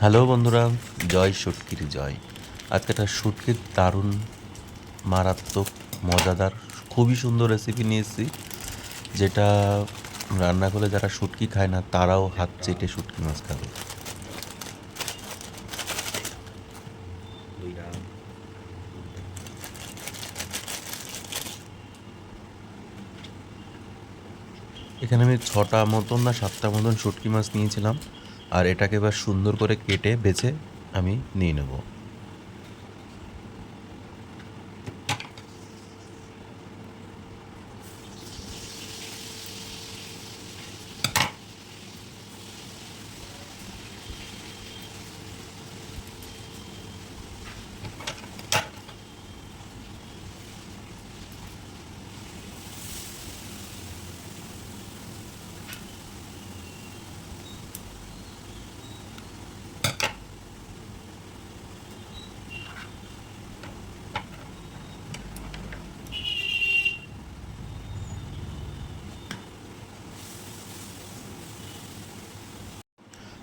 Hello বন্ধুরা, জয় শুটকির জয়। আজকে একটা শুটকির দারুণ, মারাত্মক, মজাদার, খুবই সুন্দর রেসিপি নিয়ে এসেছি যেটা রান্না করে যারা শুটকি খায় না, তারাও হাত চেটে শুটকি মাছ খাবে। এখানে আমি ছটা মতন না সাতটা মতন শুটকি মাছ নিয়েছিলাম। আর এটাকে এবার সুন্দর করে কেটে বেছে আমি নিয়ে নেব।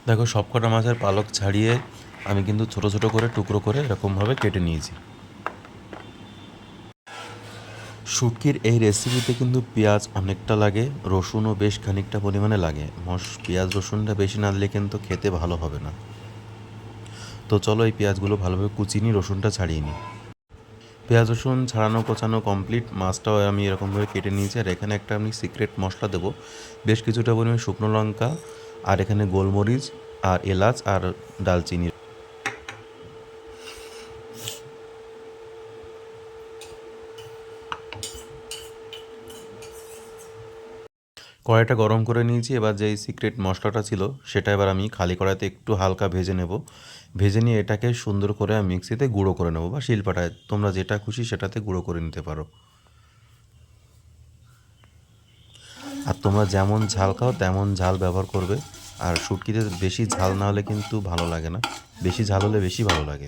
দেখো সবকটা মাছের পালক ছাড়িয়ে আমি কিন্তু ছোট ছোট করে টুকরো করে এরকমভাবে কেটে নিয়েছি। শুটকির এই রেসিপিতে কিন্তু পেঁয়াজ অনেকটা লাগে, রসুনও বেশ খানিকটা পরিমাণে লাগে। মশ, পেঁয়াজ, রসুনটা বেশি না দিলে কিন্তু খেতে ভালো হবে না। তো চলো এই পেঁয়াজগুলো ভালোভাবে কুচিয়ে নিই রসুনটা ছাড়িয়ে নিই। পেঁয়াজ, রসুন ছাড়ানো, কোচানো কমপ্লিট মাছটাও আমি এরকমভাবে কেটে নিয়েছি। আর এখানে একটা আমি সিক্রেট মশলা দেবো। বেশ কিছুটা পরিমাণে শুকনো লঙ্কা আর এখানে গোলমরিচ আর এলাচ আর ডালচিনি। কড়াইটা গরম করে নিয়েছি, এবার যেই সিক্রেট মশলাটা ছিল সেটা এবার আমি খালি কড়াইতে একটু হালকা ভেজে নেব। ভেজে নিয়ে এটাকে সুন্দর করে আমি মিক্সিতে গুঁড়ো করে নেব বা শিলপাটায়। তোমরা যেটা খুশি সেটাতে গুঁড়ো করে নিতে পারো। আর তোমরা যেমন ঝাল খাও, তেমন ঝাল ব্যবহার করবে। আর শুটকিতে বেশি ঝাল না হলে কিন্তু ভালো লাগে না। বেশি ঝাল হলে বেশি ভালো লাগে।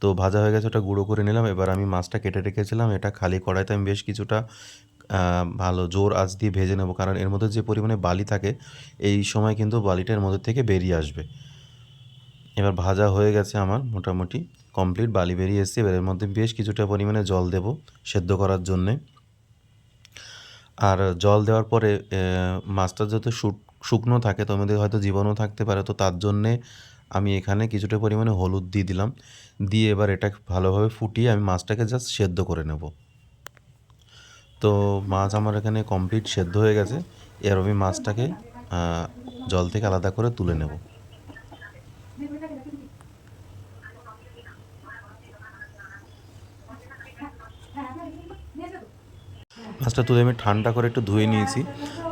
তো ভাজা হয়ে গেছে, ওটা গুঁড়ো করে নিলাম। এবার আমি মাছটা কেটে রেখেছিলাম। এটা খালি কড়াইতে আমি বেশ কিছুটা ভালো জোর আঁচ দিয়ে ভেজে নেব। কারণ এর মধ্যে যে পরিমাণে বালি থাকে, এই সময় কিন্তু বালিটা এর মধ্যে থেকে বেরিয়ে আসবে। এবার ভাজা হয়ে গেছে আমার মোটামুটি কমপ্লিট। বালি বেরিয়ে এসছে। এবার এর মধ্যে বেশ কিছুটা পরিমাণে জল দেব সেদ্ধ করার জন্যে। আর জল দেওয়ার পরে মাছটা যাতে শুকনো থাকে তোমাদের হয়তো জীবাণু থাকতে পারে, তো তার জন্যে আমি এখানে কিছুটা পরিমাণে হলুদ দিয়ে দিলাম। দিয়ে এবার এটা ভালোভাবে ফুটিয়ে আমি মাছটাকে জাস্ট সেদ্ধ করে নেব। তো মাছ আমার এখানে কমপ্লিট সেদ্ধ হয়ে গেছে। এর আমি মাছটাকে জল থেকে আলাদা করে তুলে নেব। মাছটা তুলে আমি ঠান্ডা করে একটু ধুয়ে নিয়েছি।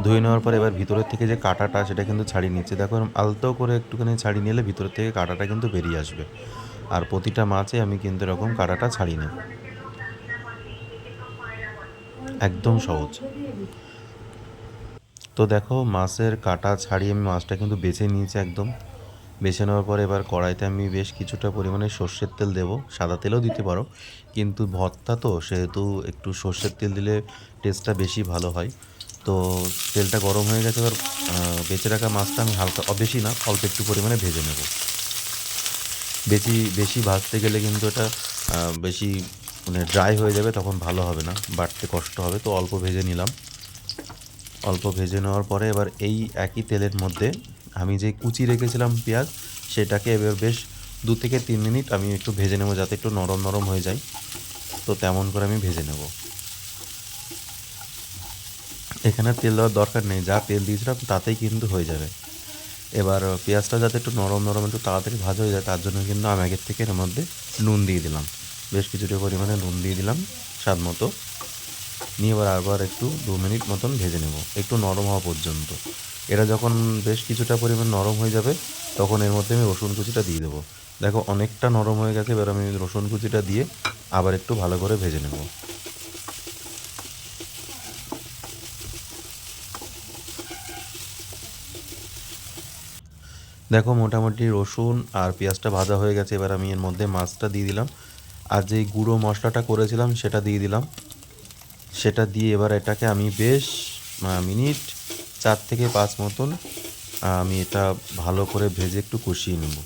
ধুয়ে নেওয়ার পর এবার ভিতরের থেকে যে কাঁটাটা, সেটা কিন্তু ছাড়িয়ে নিচ্ছি। দেখো আলতো করে একটুখানি ছাড়িয়ে নিলে ভিতরের থেকে কাঁটাটা কিন্তু বেরিয়ে আসবে। আর প্রতিটা মাছে আমি কিন্তু এরকম কাঁটাটা ছাড়ি নেব। একদম সহজ। তো দেখো, মাছের কাটা ছাড়িয়ে আমি মাছটা কিন্তু বেছে নিয়েছি একদম। বেছে নেওয়ার পরে এবার কড়াইতে আমি বেশ কিছুটা পরিমাণে সর্ষের তেল দেবো। সাদা তেলও দিতে পারো। কিন্তু ভর্তা তো, সেহেতু একটু সর্ষের তেল দিলে টেস্টটা বেশি ভালো হয়। তো তেলটা গরম হয়ে গেছে, এবার বেঁচে রাখা মাছটা আমি হালকা বেশি না, অল্প একটু পরিমাণে ভেজে নেব। বেশি বেশি ভাজতে গেলে কিন্তু এটা বেশি মানে ড্রাই হয়ে যাবে, তখন ভালো হবে না বাটতে কষ্ট হবে। তো অল্প ভেজে নিলাম। অল্প ভেজে নেওয়ার পরে এবার এই একই তেলের মধ্যে আমি যে কুচি রেখেছিলাম পেঁয়াজ, সেটাকে এবার বেশ দু থেকে তিন মিনিট আমি একটু ভেজে নেব যাতে একটু নরম নরম হয়ে যায়। তো তেমন করে আমি ভেজে নেব। এখানে তেল দেওয়ার দরকার নেই, যা তেল দিয়েছিলাম তাতেই কিন্তু হয়ে যাবে। এবার পেঁয়াজটা যাতে একটু নরম নরম, একটু তাড়াতাড়ি ভাজা হয়ে যায়, তার জন্য কিন্তু আমি আগের থেকে এর মধ্যে নুন দিয়ে দিলাম। বেশ কিছুটা পরিমাণে নুন দিয়ে দিলাম স্বাদ মতো। নিয়ে এবার আবার একটু দু মিনিট মতন ভেজে নেব, একটু নরম হওয়া পর্যন্ত। এটা যখন বেশ কিছুটা পরিমাণ নরম হয়ে যাবে, তখন এর মধ্যে আমি রসুন কুচিটা দিয়ে দেবো। দেখো, অনেকটা নরম হয়ে গেছে, এবার আমি রসুন কুচিটা দিয়ে আবার একটু ভালো করে ভেজে নেব। দেখো, মোটামুটি রসুন আর পেঁয়াজটা ভাজা হয়ে গেছে, এবার আমি এর মধ্যে মাছটা দিয়ে দিলাম। আর যেই গুঁড়ো মশলাটা করেছিলাম, সেটা দিয়ে দিলাম। সেটা দিয়ে এবার এটাকে আমি বেশ মিনিট চার থেকে পাঁচ মতন, আমি এটা ভালো করে ভেজে একটু কষিয়ে নেব।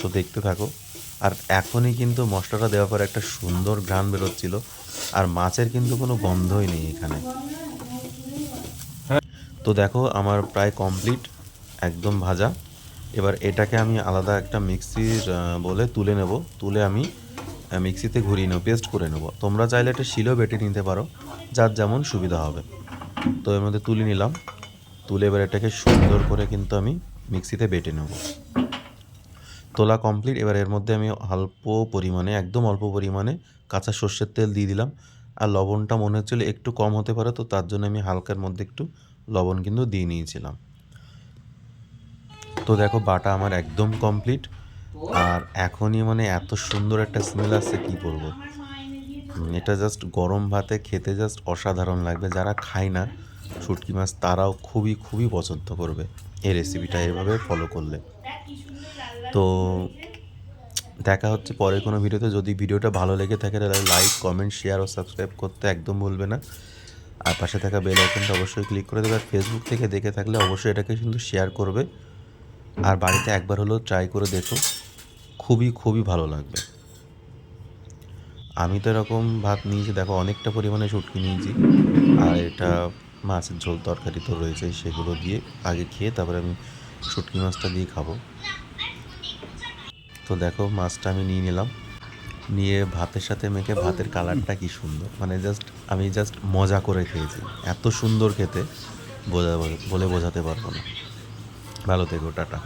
তো দেখতে থাকো। আর এখনই কিন্তু মশলাটা দেওয়ার পর একটা সুন্দর ঘ্রাণ বেরোচ্ছিল, আর মাছের কিন্তু কোনো গন্ধই নেই এখানে। তো দেখো, আমার প্রায় কমপ্লিট একদম ভাজা। এবার এটাকে আমি আলাদা একটা মিক্সির বলে তুলে নেব। তুলে আমি মিক্সিতে ঘুরিয়ে নেব, পেস্ট করে নেব। তোমরা চাইলে একটা শিলেও বেটে নিতে পারো, যার যেমন সুবিধা হবে। তো এর মধ্যে তুলে নিলাম। তুলে এবার এটাকে সুন্দর করে কিন্তু আমি মিক্সিতে বেটে নেব। তোলা কমপ্লিট। এবার এর মধ্যে আমি অল্প পরিমাণে একদম অল্প পরিমাণে কাঁচা সর্ষের তেল দিয়ে দিলাম। আর লবণটা মনে হচ্ছিল একটু কম হতে পারে তো তার জন্য আমি হালকার মধ্যে একটু লবণ কিন্তু দিয়ে নিয়েছিলাম। তো দেখো বাটা আমার একদম কমপ্লিট। আর এখনই মানে এত সুন্দর একটা স্মেল আসছে কি উম, এটা জাস্ট গরম ভাতে খেতে জাস্ট অসাধারণ লাগবে। যারা খায় না, শুটকি মাছ তারাও খুবই খুবই পছন্দ করবে। এই রেসিপিটা এভাবে ফলো করলে। তো দেখা হচ্ছে পরের কোনো ভিডিওতে। যদি ভিডিওটা ভালো লেগে থাকে, তাহলে লাইক কমেন্ট শেয়ার ও সাবস্ক্রাইব করতে একদম ভুলবে না। আর পাশে থাকা বেল আইকনটা অবশ্যই ক্লিক করে দেবে। আর ফেসবুক থেকে দেখে থাকলে অবশ্যই এটাকে কিন্তু শেয়ার করবে। আর বাড়িতে একবার হলেও ট্রাই করে দেখো। খুবই খুবই ভালো লাগবে। আমি তো এরকম ভাত নিয়েছি, দেখো অনেকটা পরিমাণে শুটকি নিয়েছি। আর এটা মাছের ঝোল তরকারি তো রয়েছে, সেগুলো দিয়ে আগে খেয়ে তারপরে আমি শুটকি মাছটা দিয়ে খাব। তো দেখো মাছটা আমি নিয়ে নিলাম। নিয়ে ভাতের সাথে মেখে, ভাতের কালারটা কি সুন্দর। মানে জাস্ট আমি জাস্ট মজা করে খেয়েছি। এত সুন্দর খেতে, বোঝা বলে বোঝাতে পারব না। ভালো থেকো, টাটা।